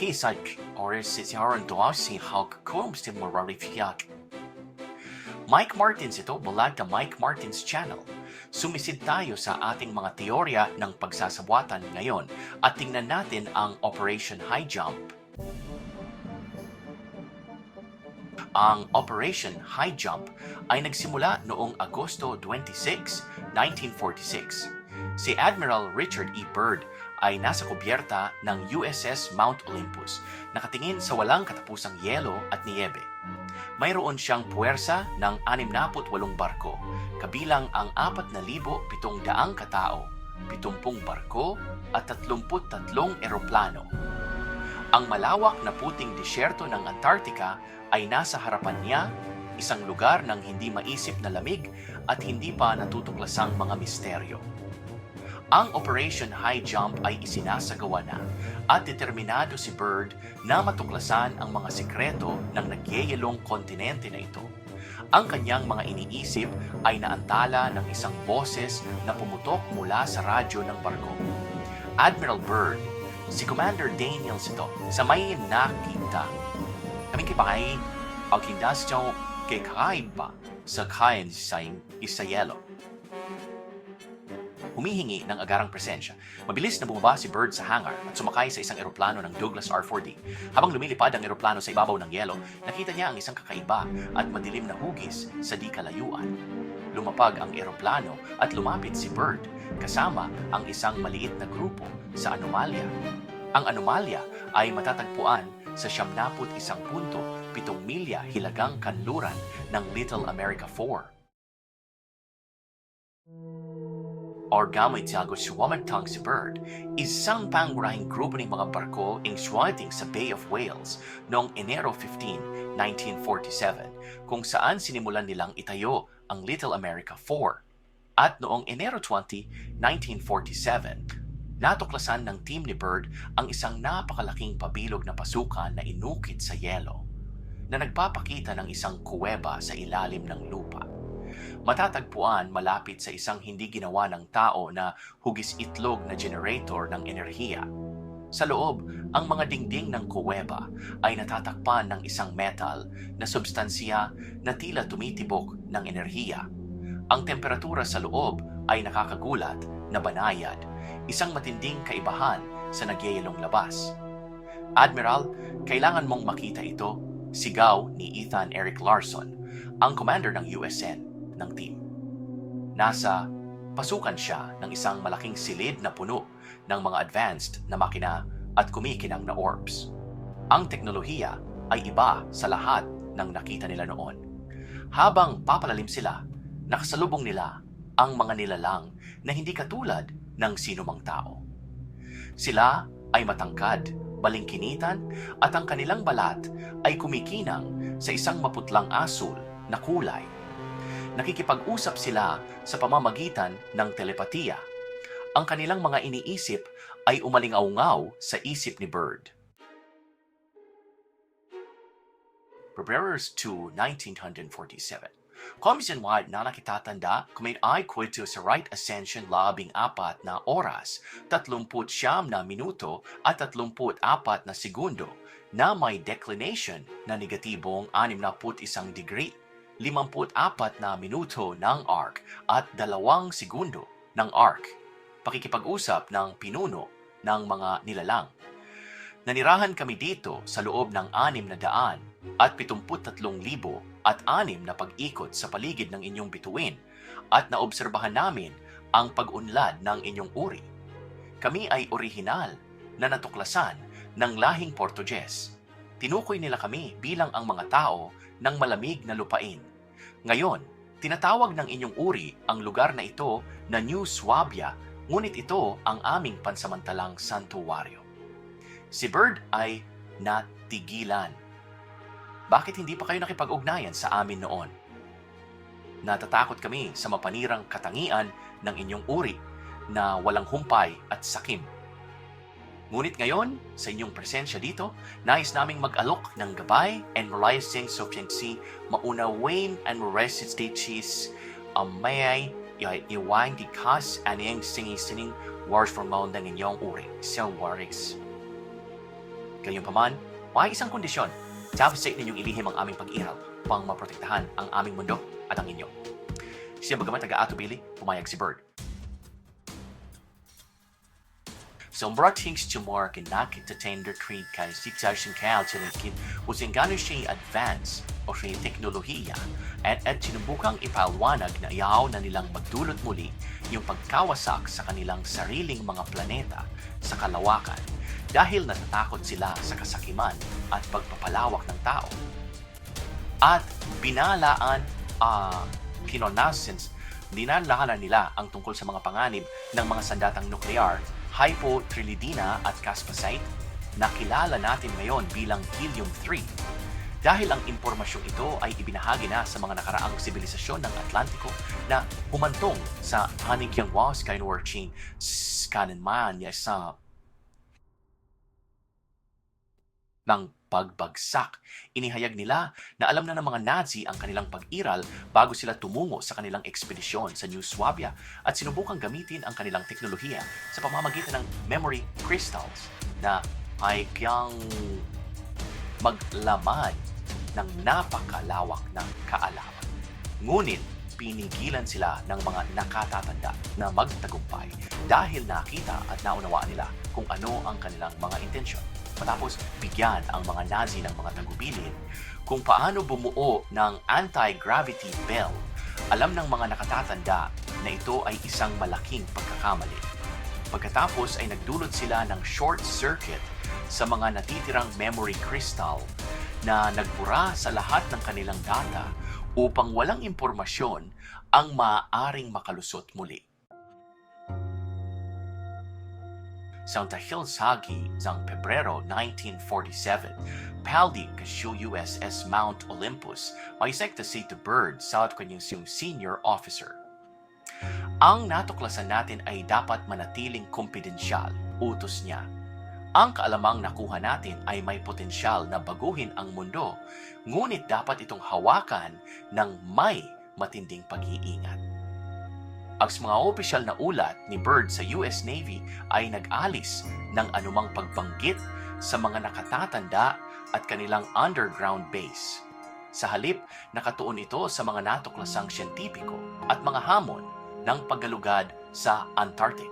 Kisag or si Siaran Doasi Hawk Kum si Morarifiak. Mike Martins ito bulag na Mike Martins Channel. Sumisid tayo sa ating mga teorya ng pagsasabuatan ngayon at tingnan natin ang Operation High Jump. Ang Operation High Jump ay nagsimula noong Agosto 26, 1946. Si Admiral Richard E. Byrd ay nasa kubyerta ng USS Mount Olympus, nakatingin sa walang katapusang yelo at niyebe. Mayroon siyang puwersa ng 68 barko, kabilang ang 4,700 katao, 70 barko at 33 eroplano. Ang malawak na puting disyerto ng Antarctica ay nasa harapan niya, isang lugar ng hindi maisip na lamig at hindi pa natutuklasang mga misteryo. Ang Operation High Jump ay isinasagawa na at determinado si Byrd na matuklasan ang mga sikreto ng nagyeyelong kontinente na ito. Ang kanyang mga iniisip ay naantala ng isang boses na pumutok mula sa radyo ng barko. Admiral Byrd, si Commander Daniels ito, sa may nakita. Kami kibay, ang hindas niyo kay kakaiba sa kain sa Isayelo humihingi ng agarang presensya. Mabilis na bumaba si Bird sa hangar at sumakay sa isang eroplano ng Douglas R-4D. Habang lumilipad ang eroplano sa ibabaw ng yelo, nakita niya ang isang kakaiba at madilim na hugis sa di kalayuan. Lumapag ang eroplano at lumapit si Bird kasama ang isang maliit na grupo sa anomalya. Ang anomalya ay matatagpuan sa siyamnaput isang punto, pitong milya hilagang kanluran ng Little America 4 or gamit tiago si Wamantang si Bird, isang panggurahing grupo ng mga barko ang swating sa Bay of Wales noong Enero 15, 1947, kung saan sinimulan nilang itayo ang Little America 4. At noong Enero 20, 1947, natuklasan ng team ni Bird ang isang napakalaking pabilog na pasukan na inukit sa yelo na nagpapakita ng isang kuweba sa ilalim ng lupa matatagpuan malapit sa isang hindi ginawa ng tao na hugis itlog na generator ng enerhiya. Sa loob, ang mga dingding ng kuweba ay natatakpan ng isang metal na substansya na tila tumitibok ng enerhiya. Ang temperatura sa loob ay nakakagulat na banayad, isang matinding kaibahan sa nagyayalong labas. Admiral, kailangan mong makita ito, sigaw ni Ethan Eric Larson, ang commander ng USN ng team. Nasa pasukan siya ng isang malaking silid na puno ng mga advanced na makina at kumikinang na orbs. Ang teknolohiya ay iba sa lahat ng nakita nila noon. Habang papalalim sila, nakasalubong nila ang mga nilalang na hindi katulad ng sinumang tao. Sila ay matangkad, balingkinitan at ang kanilang balat ay kumikinang sa isang maputlang asul na kulay nakikipag-usap sila sa pamamagitan ng telepatiya. Ang kanilang mga iniisip ay umalingaw sa isip ni Bird. February 2, 1947. Komisyon-wide na nakitatanda kung may ay kwento sa right ascension labing apat na oras, 30 siyam na minuto at 34 na segundo na may declination na negatibong 61 degree 54 na minuto ng arc at dalawang segundo ng arc. Pakikipag-usap ng pinuno ng mga nilalang. Nanirahan kami dito sa loob ng anim na daan at 73,000 at anim na pag-ikot sa paligid ng inyong bituin at naobserbahan namin ang pag-unlad ng inyong uri. Kami ay orihinal na natuklasan ng lahing Portuges. Tinukoy nila kami bilang ang mga tao ng malamig na lupain ngayon, tinatawag ng inyong uri ang lugar na ito na New Swabia, ngunit ito ang aming pansamantalang santuwaryo. Si Bird ay natigilan. Bakit hindi pa kayo nakipag-ugnayan sa amin noon? Natatakot kami sa mapanirang katangian ng inyong uri na walang humpay at sakim Ngunit ngayon, sa inyong presensya dito, nais naming mag-alok ng gabay and realizing sufficiency, maunawain and resistatiis, amayay, iwang di kas aniyang singi-sining words from maundang inyong uri. So worries. Gayunpaman, may isang kondisyon. Dapat ninyong ilihim ang aming pag-iral upang maprotektahan ang aming mundo at ang inyo. Siya bagamat taga-atubili, pumayag si Bird. Som brotthings tumor kinak entertainer treat kay si Tashin Kal Chinikin using gano'n siya advance o siya teknolohiya at at sinubukang ipalwanag na iyaw na nilang magdulot muli yung pagkawasak sa kanilang sariling mga planeta sa kalawakan dahil natatakot sila sa kasakiman at pagpapalawak ng tao. At binalaan uh, kinonasense dinalahanan nila ang tungkol sa mga panganib ng mga sandatang nuklear, hypotrilidina at caspasite na kilala natin ngayon bilang helium-3. Dahil ang impormasyong ito ay ibinahagi na sa mga nakaraang sibilisasyon ng Atlantiko na humantong sa Hanikyangwa Skyward Skanenman sa ng pagbagsak. Inihayag nila na alam na ng mga Nazi ang kanilang pag-iral bago sila tumungo sa kanilang ekspedisyon sa New Swabia at sinubukang gamitin ang kanilang teknolohiya sa pamamagitan ng memory crystals na ay kiyang maglaman ng napakalawak ng kaalaman. Ngunit pinigilan sila ng mga nakatatanda na magtagumpay dahil nakita at naunawaan nila kung ano ang kanilang mga intensyon matapos bigyan ang mga Nazi ng mga tagubilin kung paano bumuo ng anti-gravity bell. Alam ng mga nakatatanda na ito ay isang malaking pagkakamali. Pagkatapos ay nagdulot sila ng short circuit sa mga natitirang memory crystal na nagbura sa lahat ng kanilang data upang walang impormasyon ang maaaring makalusot muli. Sa Tahilsagi sang Pebrero 1947, Paldi kasyo USS Mount Olympus may sekta si to Bird South kanyang yung senior officer. Ang natuklasan natin ay dapat manatiling kumpidensyal, utos niya. Ang kaalamang nakuha natin ay may potensyal na baguhin ang mundo, ngunit dapat itong hawakan ng may matinding pag-iingat. Ang mga opisyal na ulat ni Byrd sa US Navy ay nag-alis ng anumang pagbanggit sa mga nakatatanda at kanilang underground base. Sa halip, nakatuon ito sa mga natuklasang siyentipiko at mga hamon ng paggalugad sa Antarctic.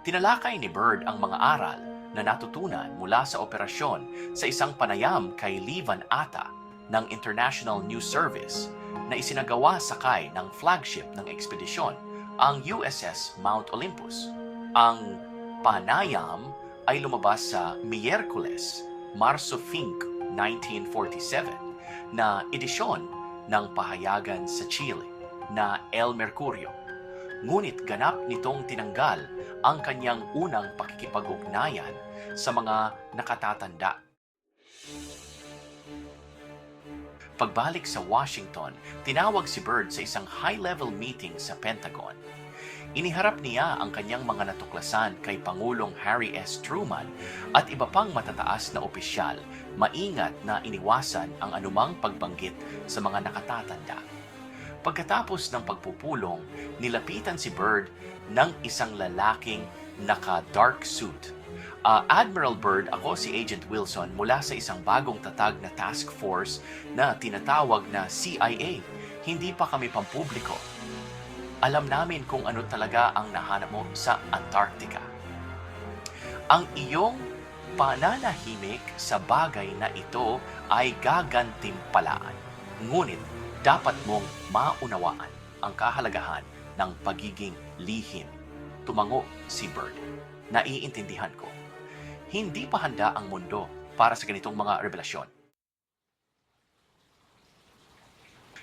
Tinalakay ni Byrd ang mga aral na natutunan mula sa operasyon sa isang panayam kay Levan Ata ng International News Service na isinagawa sakay ng flagship ng ekspedisyon, ang USS Mount Olympus. Ang panayam ay lumabas sa Miyerkules, Marso 5, 1947 na edisyon ng pahayagan sa Chile na El Mercurio. Ngunit ganap nitong tinanggal ang kanyang unang pakikipag-ugnayan sa mga nakatatanda Pagbalik sa Washington, tinawag si Byrd sa isang high-level meeting sa Pentagon. Iniharap niya ang kanyang mga natuklasan kay Pangulong Harry S. Truman at iba pang matataas na opisyal, maingat na iniwasan ang anumang pagbanggit sa mga nakatatanda. Pagkatapos ng pagpupulong, nilapitan si Byrd ng isang lalaking naka-dark suit Uh, Admiral Byrd, ako si Agent Wilson mula sa isang bagong tatag na task force na tinatawag na CIA. Hindi pa kami pampubliko. Alam namin kung ano talaga ang nahanap mo sa Antarctica. Ang iyong pananahimik sa bagay na ito ay gagantimpalaan. Ngunit dapat mong maunawaan ang kahalagahan ng pagiging lihim. Tumango si Bird. Naiintindihan ko hindi pa handa ang mundo para sa ganitong mga revelasyon.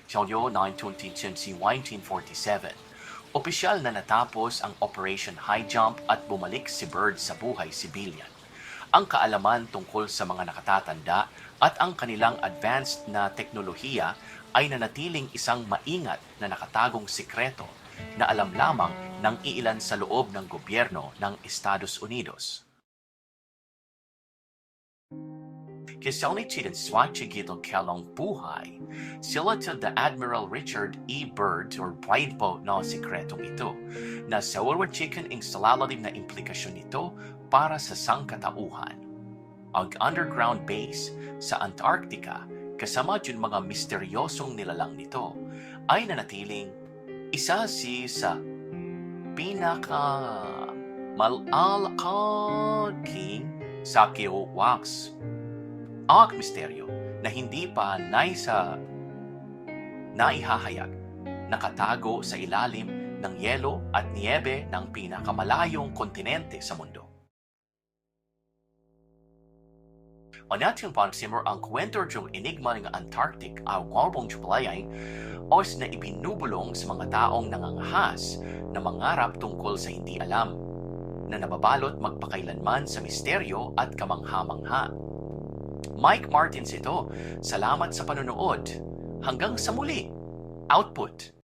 Sa Hulyo 9, 1947, opisyal na natapos ang Operation High Jump at bumalik si Bird sa buhay civilian. Ang kaalaman tungkol sa mga nakatatanda at ang kanilang advanced na teknolohiya ay nanatiling isang maingat na nakatagong sikreto na alam lamang ng iilan sa loob ng gobyerno ng Estados Unidos. Kasalitidan swachigitong kalong buhay, sila to the Admiral Richard E. Byrd or Pride po na sikretong ito, na sa chicken ing salalalim na implikasyon nito para sa sangkatauhan. ang underground base sa Antarctica kasama yun mga misteryosong nilalang nito ay nanatiling isa si sa pinaka malalaking Sakyo Wax. Ang misteryo na hindi pa naisa naihahayag nakatago sa ilalim ng yelo at niebe ng pinakamalayong kontinente sa mundo. Manatyang pansimmer ang kwento ng enigma ng Antarctic ang kwalpong jubalayay os na ibinubulong sa mga taong nangangahas na mangarap tungkol sa hindi alam na nababalot magpakailanman sa misteryo at kamangha-mangha. Mike Martins ito, salamat sa panonood. Hanggang sa muli. Output.